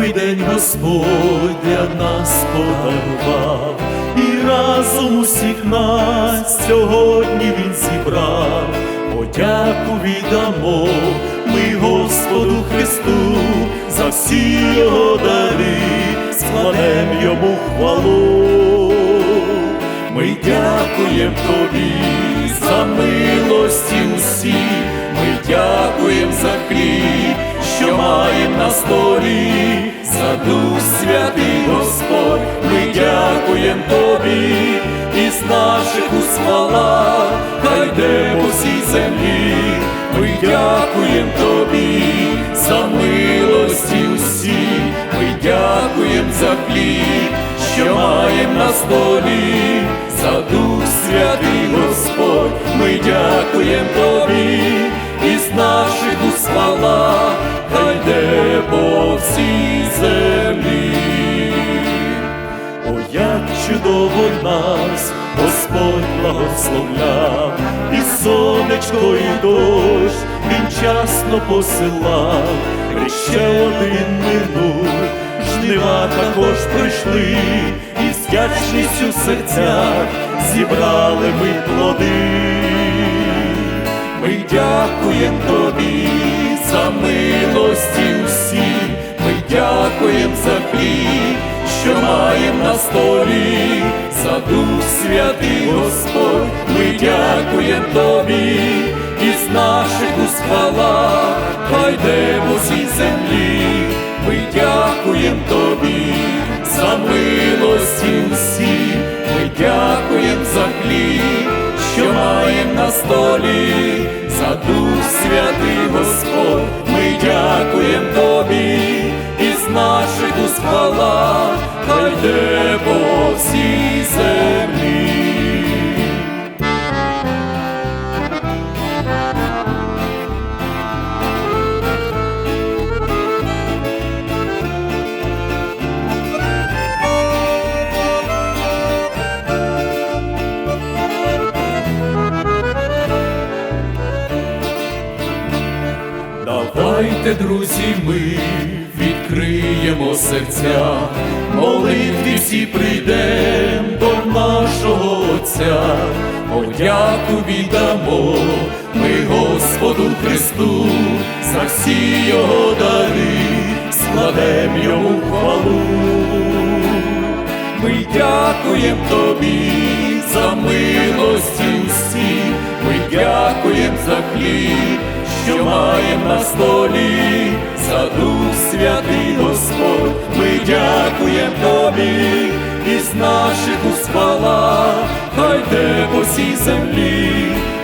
новий день Господь для нас подарував, і разом усіх нас сьогодні Він зібрав, подяку віддамо ми Господу Христу за всі його дари, складем йому хвалу. Ми дякуємо тобі за милості усі, ми дякуємо за хліб, що маєм на столі, дякуємо тобі, із наших уст хвала, хай йде по всій землі, ми дякуємо тобі за милості усі, ми дякуємо за хліб, що маєм на столі, за дух святий Господь, ми дякуємо благословляв, і сонечко, і дощ він часно посилав, ще один минув, жнива також прийшли, і з вдячністю в серцях зібрали ми плоди. Ми дякуємо тобі за милості усі, ми дякуємо за хліб, що маєм на столі, за дух святий Господь, ми дякуємо тобі, із наших уст хвала, хай йде по землі, ми дякуємо тобі за милості усі, ми дякуємо за хліб, що маєм на столі, за дух святий Господь, ми дякуємо тобі, із наших уст хвала, хай йде по землі. Давайте, друзі, ми відкриємо серця, молитві всі прийдем до нашого Отця, подяку віддамо ми Господу Христу, за всі його дари, складем йому хвалу. Ми дякуємо тобі за милості усі, ми дякуємо за хліб, що маєм на столі, за дух святий Господь, ми дякуємо тобі, із наших уст хвала, хай йде по всій землі,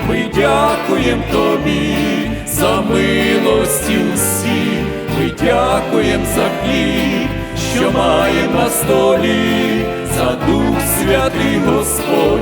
ми дякуємо тобі за милості усі, ми дякуємо за хліб, що маєм на столі, за дух святий Господь,